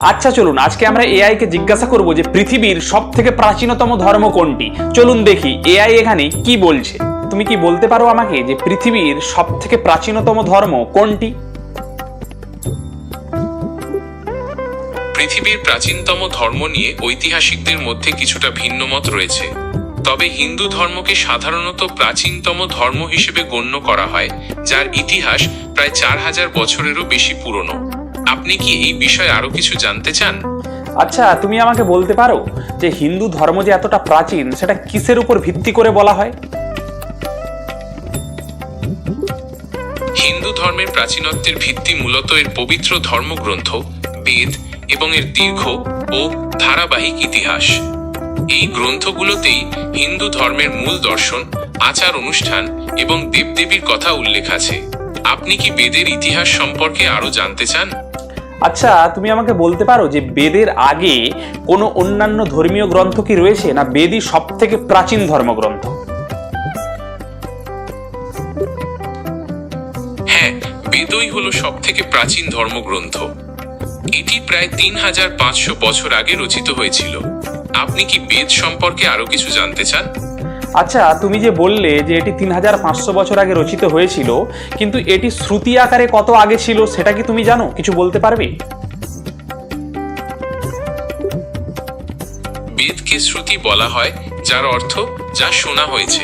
আচ্ছা চলুন, আজকে আমরা এআই কে জিজ্ঞাসা করব যে পৃথিবীর সব থেকে প্রাচীনতম ধর্ম কোনটি? চলুন দেখি এআই এখানে কি বলছে? তুমি কি বলতে পারো আমাকে যে পৃথিবীর সব থেকে প্রাচীনতম ধর্ম কোনটি? পৃথিবীর প্রাচীনতম ধর্ম নিয়ে ঐতিহাসিকদের মধ্যে কিছুটা ভিন্ন মত রয়েছে। তবে হিন্দু ধর্মকে সাধারণত প্রাচীনতম ধর্ম হিসেবে গণ্য করা হয়, যার ইতিহাস প্রায় চার হাজার বছরেরও বেশি পুরনো। আপনি কি এই বিষয়ে আরও কিছু জানতে চান? আচ্ছা তুমি আমাকে বলতে পারো যে হিন্দু ধর্ম যে এতটা প্রাচীন সেটা কিসের উপর ভিত্তি করে বলা হয়? হিন্দু ধর্মের প্রাচীনত্বের ভিত্তি মূলত এর পবিত্র ধর্মগ্রন্থ বেদ এবং এর দীর্ঘ ও ধারাবাহিক ইতিহাস। এই গ্রন্থগুলোতেই হিন্দু ধর্মের মূল দর্শন আচার অনুষ্ঠান এবং দেবদেবীর কথা উল্লেখ আছে। আপনি কি বেদের ইতিহাস সম্পর্কে আরও জানতে চান? আচ্ছা তুমি আমাকে বলতে পারো যে বেদের আগে কোনো অন্যান্য ধর্মীয় গ্রন্থ কি রয়েছে, না বেদই সব থেকে প্রাচীন ধর্মগ্রন্থ? হ্যাঁ বেদই হলো সব থেকে প্রাচীন ধর্মগ্রন্থ। এটি প্রায় তিন হাজার পাঁচশো বছর আগে রচিত হয়েছিল। আপনি কি বেদ সম্পর্কে আরও কিছু জানতে চান? আচ্ছা তুমি যে বললে যে এটি তিন হাজার পাঁচশো বছর আগে রচিত হয়েছিল কিন্তু এটি শ্রুতি আকারে কত আগে ছিল সেটা কি তুমি জানো? কিছু বলতে পারবে? বেদকে শ্রুতি বলা হয় যার অর্থ যা শোনা হয়েছে।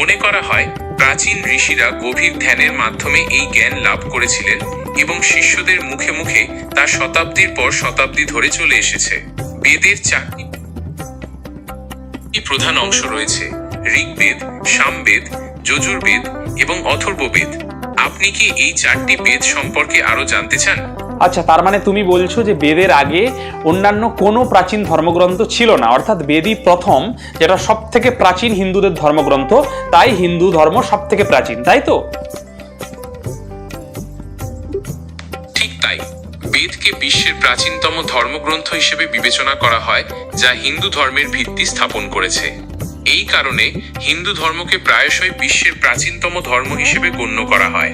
মনে করা হয় প্রাচীন ঋষিরা গভীর ধ্যানের মাধ্যমে এই জ্ঞান লাভ করেছিলেন এবং শিষ্যদের মুখে মুখে তা শতাব্দীর পর শতাব্দী ধরে চলে এসেছে। বেদের চারটি প্রধান অংশ রয়েছে। ঋগ্বেদ, সামবেদ, যজুর্বেদ এবং অথর্ববেদ। আপনি কি এই চারটি বেদ সম্পর্কে আরও জানতে চান? আচ্ছা তার মানে তুমি বলছো যে বেদের আগে অন্যান্য কোনো প্রাচীন ধর্মগ্রন্থ ছিল না। অর্থাৎ বেদই প্রথম, যেটা সব থেকে প্রাচীন হিন্দুদের ধর্মগ্রন্থ। তাই হিন্দু ধর্ম সব থেকে প্রাচীন, তাই তো? বেদকে বিশ্বের প্রাচীনতম ধর্মগ্রন্থ হিসেবে বিবেচনা করা হয়, যা হিন্দু ধর্মের ভিত্তি স্থাপন করেছে। এই কারণে হিন্দু ধর্মকে প্রায়শই বিশ্বের প্রাচীনতম ধর্ম হিসেবে গণ্য করা হয়।